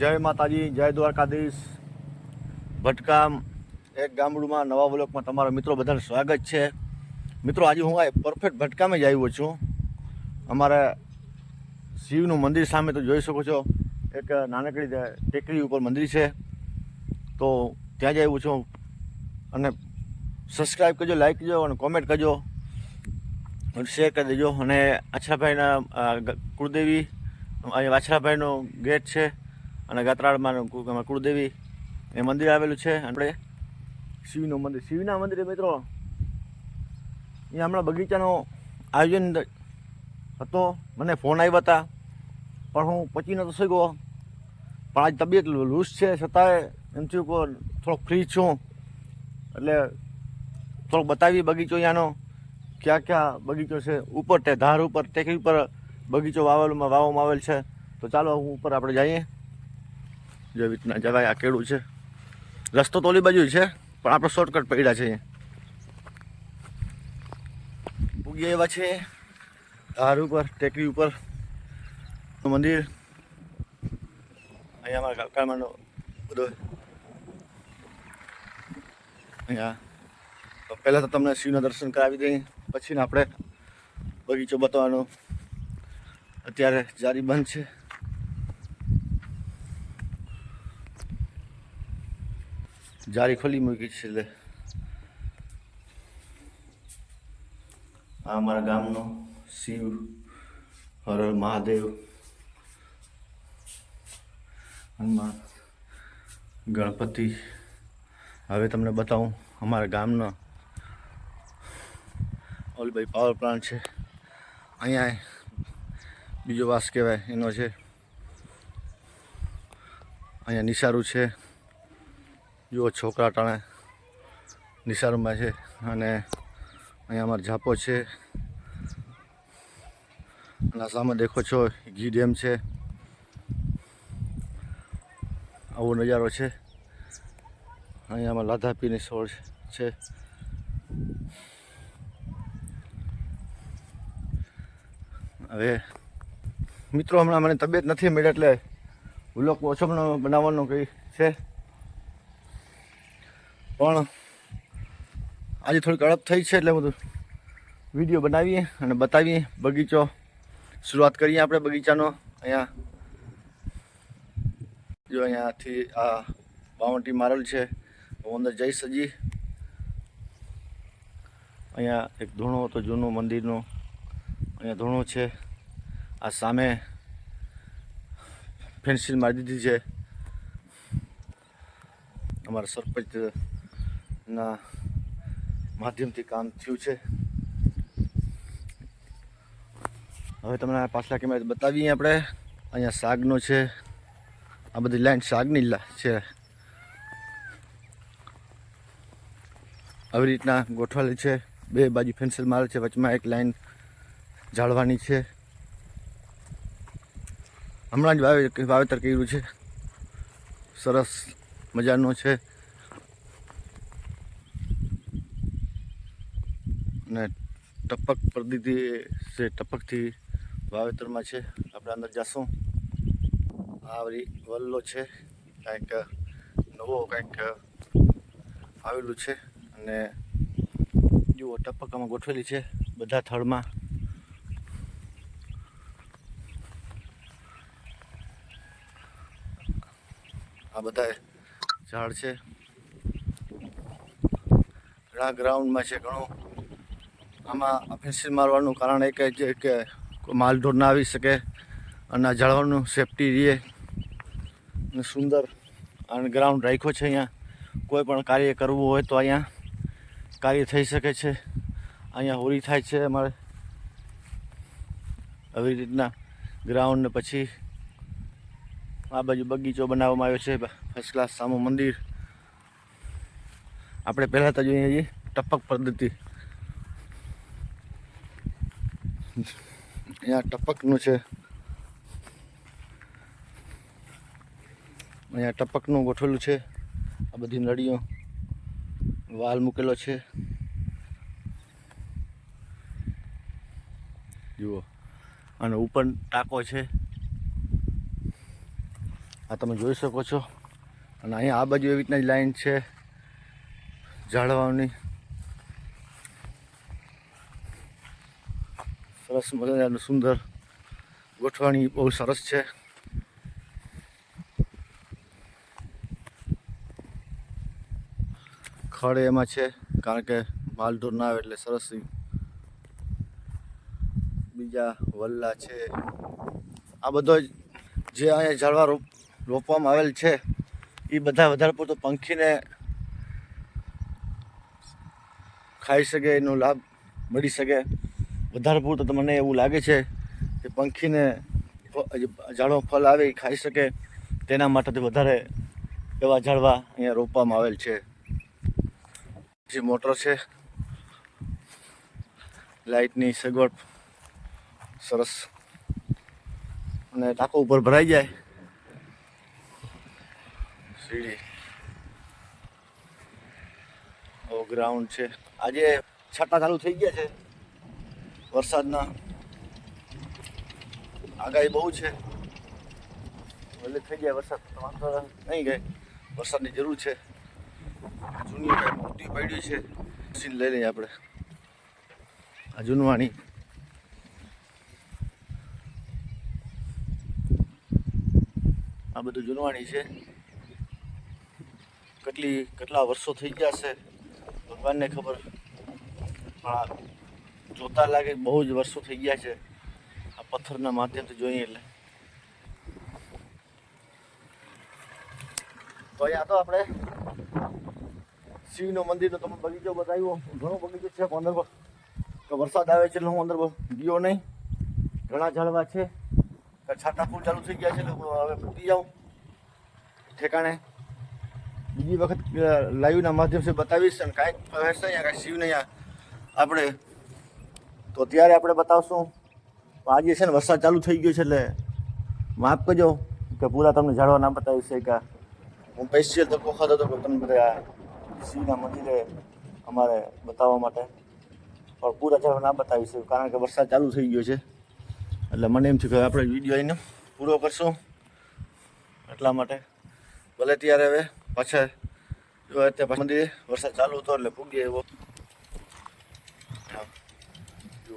જય માતાજી, જય દ્વારકાધીશ. ભટકામ એક ગામડુંમાં નવા બ્લોકમાં તમારા મિત્રો બધાને સ્વાગત છે. મિત્રો, આજે હું આ પરફેક્ટ ભટકામે જ આવ્યો છું. અમારા શિવનું મંદિર સામે તો જોઈ શકો છો, એક નાનકડી ટેકરી ઉપર મંદિર છે. તો ત્યાં જ આવ્યો છું. અને સબસ્ક્રાઈબ કરજો લાઈક કરજો અને કોમેન્ટ કરજો. શેર કરી દેજો. અને આછરાભાઈના કુળદેવી અહીંયા વાછરાભાઈનો ગેટ છે. અને ગાત્રાળમાં કુળદેવી એ મંદિર આવેલું છે. આપણે શિવનું મંદિર, શિવના મંદિરે મિત્રો, અહીંયા હમણાં બગીચાનો આયોજન હતો. મને ફોન આવ્યા હતા. પણ હું પચી નતો શક્યો. પણ આજ તબિયત લૂઝ છે. છતાંય એમ થયું કે થોડોક ફ્રી છું. એટલે થોડોક બતાવી બગીચો અહીંયાનો. ક્યાં ક્યાં બગીચો છે? ઉપર તે ધાર ઉપર, ટેકરી ઉપર બગીચો વાવેલું વાવવામાં આવેલ છે. તો ચાલો હું ઉપર આપણે જઈએ. જે રીતના જવાય આ કેળું છે. રસ્તો તો ઓલી બાજુ છે, પણ આપણે શોર્ટકટ પડ્યા છે અહીંયા. એવા છે, ધાર ઉપર, ટેકરી ઉપર મંદિર. અહીંયા અમારા કાળકામાનો બધો. અહીંયા. પહેલાં તો તમને શિવના દર્શન કરાવી દઈએ, પછી આપણે બગીચો બતાવવાનો. અત્યારે જારી બંધ છે. જારી ખોલી મૂકી છે એટલે. આ અમારા ગામનો શિવ હર મહાદેવ, હનુમાન, ગણપતિ. હવે તમને બતાવું, અમારા ગામનો ઓલભાઈ પાવર પ્લાન્ટ છે. અહીંયા બીજો વાસ કહેવાય, એનો છે. અહીંયા નિશારું છે. જુઓ છોકરા ટાણે નિશાળમાં છે અને અહીંયા અમારો ઝાપો છે. અને સામે દેખો છો, ઘી ડેમ છે. આવો નજારો છે. અહીંયા લાધા લાધાપીની સોળ છે. હવે મિત્રો, હમણાં મને તબિયત નથી મળી એટલે વ્લોગ ઓછો બનાવવાનો કંઈ છે. પણ આજે થોડીક અડપ થઈ છે એટલે બધું વીડિયો બનાવીએ અને બતાવીએ બગીચો. શરૂઆત કરીએ આપણે બગીચાનો. અહીંયા જો અહીંયાથી આ બાવટી મારેલ છે. હું અંદર જઈશ હજી. અહીંયા એક ધૂણો હતો, જૂનું મંદિરનો. અહીંયા ધૂણો છે. આ સામે ફેન્સિલ મારી દીધી છે. અમારા સરપંચના માધ્યમથી કામ થયું છે. હવે તમને પાછલા કેમેરા બતાવીએ આપણે. અહીંયા શાકનો છે. આ બધી લાઈન શાકની છે. આવી રીતના ગોઠવાલી છે. બે બાજુ ફેન્સિલ મારે છે, વચમાં એક લાઈન જાળવાની છે. હમણાં જ વાવે વાવેતર કર્યું છે. સરસ મજાનો છે. અને ટપક પદ્ધતિ છે ટપકથી વાવેતરમાં છે. આપણે અંદર જશું. આ વલ્લો છે. કંઈક નવો કંઈક આવેલું છે. અને જુઓ ટપકામાં ગોઠવેલી છે બધા થળમાં. આ બધા ઝાડ છે. ઘણા ગ્રાઉન્ડમાં છે ઘણું. આમાં ફેન્સિંગ મારવાનું કારણ એક જ કે માલ ઢોર ના આવી શકે અને જાળવાનું સેફટી રહે. અને સુંદર અને ગ્રાઉન્ડ રાખ્યો છે અહીંયા. કોઈ પણ કાર્ય કરવું હોય તો અહીંયા કાર્ય થઈ શકે છે. અહીંયા હોળી થાય છે અમારે. આવી રીતના ગ્રાઉન્ડ પછી આ બાજુ બગીચો બનાવવામાં આવ્યો છે. ફર્સ્ટ ક્લાસ સામુ મંદિર. આપણે પહેલાં તો જોઈએ ટપક પદ્ધતિ. અહીંયા ટપકનું છે. અહીંયા ટપકનું ગોઠવેલું છે. આ બધી નળીઓ. વાલ મૂકેલો છે. જુઓ. અને ઉપર ટાંકો છે. આ તમે જોઈ શકો છો. અને અહીંયા આ બાજુ એવી રીતના જ લાઈન છે. ઝાડવાની. સરસ મજાનું સુંદર ગોઠવણી બહુ સરસ છે. ખડ એમાં છે, કારણ કે માલઢોર ના આવે એટલે સરસ બીજા વલ્લા છે. આ બધો જે અહીંયા ઝાડવા રોપવામાં આવેલ છે એ બધા વધારે પડતો પંખીને ખાઈ શકે, એનો લાભ મળી શકે. વધારે પૂરતો તો મને એવું લાગે છે કે પંખીને ઝાડમાં ફળ આવે એ ખાઈ શકે, તેના માટેથી વધારે એવા ઝાડવા અહીંયા રોપવામાં આવેલ છે. જે મોટર છે, લાઇટની સગવડ સરસ. અને ટાંકો ઉપર ભરાઈ જાય. સીડી. ગ્રાઉન્ડ છે. આજે છાંટા ચાલુ થઈ ગયા છે. વરસાદના આગાહી બહુ છે. એટલે થઈ ગયા વરસાદ વાંધો નહીં ગઈ વરસાદની જરૂર છે. જૂની કાંઈ મોટી પડ્યું છે સીન લઈ લઈએ આપણે. આ જૂનવાણી. આ બધું જૂનવાણી છે. કેટલી, કેટલા વર્ષો થઈ ગયા છે, ભગવાનને ખબર. પણ જોતા લાગે બહુ જ વર્ષો થઈ ગયા છે. આ પથ્થરના માધ્યમથી જોઈએ એટલે. તો અહીંયા તો આપણે શિવનો મંદિરનો તમે બગીચો બતાવ્યો. ઘણો બગીચો છે અંદર. તો વરસાદ આવે છે એટલે હું અંદર ગયો નહીં. ઘણા ઝાડવા છે. છાટા ફૂલ ચાલુ થઈ ગયા છે એટલે હવે પૂટી જાઉં. ઠેકાણે. બીજી વખત લાઈવના માધ્યમથી બતાવીશ અને કાંઈક શિવને અહીંયા આપણે તો ત્યારે આપણે બતાવશું. આજે છે ને વરસાદ ચાલુ થઈ ગયો છે એટલે માફ કરજો કે પૂરા તમને ઝાડવા ના બતાવી શક્યા. હું સ્પેશિયલ તો ખાધો હતો કે તમને બધા શિવના મંદિરે અમારે બતાવવા માટે. પણ પૂરા ઝાડવા ના બતાવી છે કારણ કે વરસાદ ચાલુ થઈ ગયો છે. એટલે મને એમ થયું કે આપણે વીડિયો એને પૂરો કરશું એટલા માટે. ભલે ત્યારે હવે પાછા જો અત્યારે મંદિરે વરસાદ ચાલુ હતો એટલે પૂગી એવો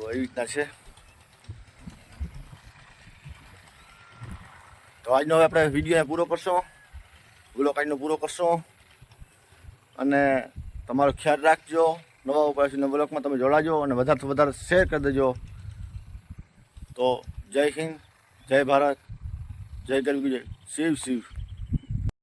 જો એવી રીતના છે. તો આજનો હવે આપણે વીડિયો પૂરો કરશું. બ્લોક આજનો પૂરો કરશું. અને તમારો ખ્યાલ રાખજો. નવા ઉપાય બ્લોકમાં તમે જોડાજો અને વધારે વધારે શેર કરી દેજો. તો જય હિન્દ, જય ભારત, જય ગરવી જય શિવ શિવ.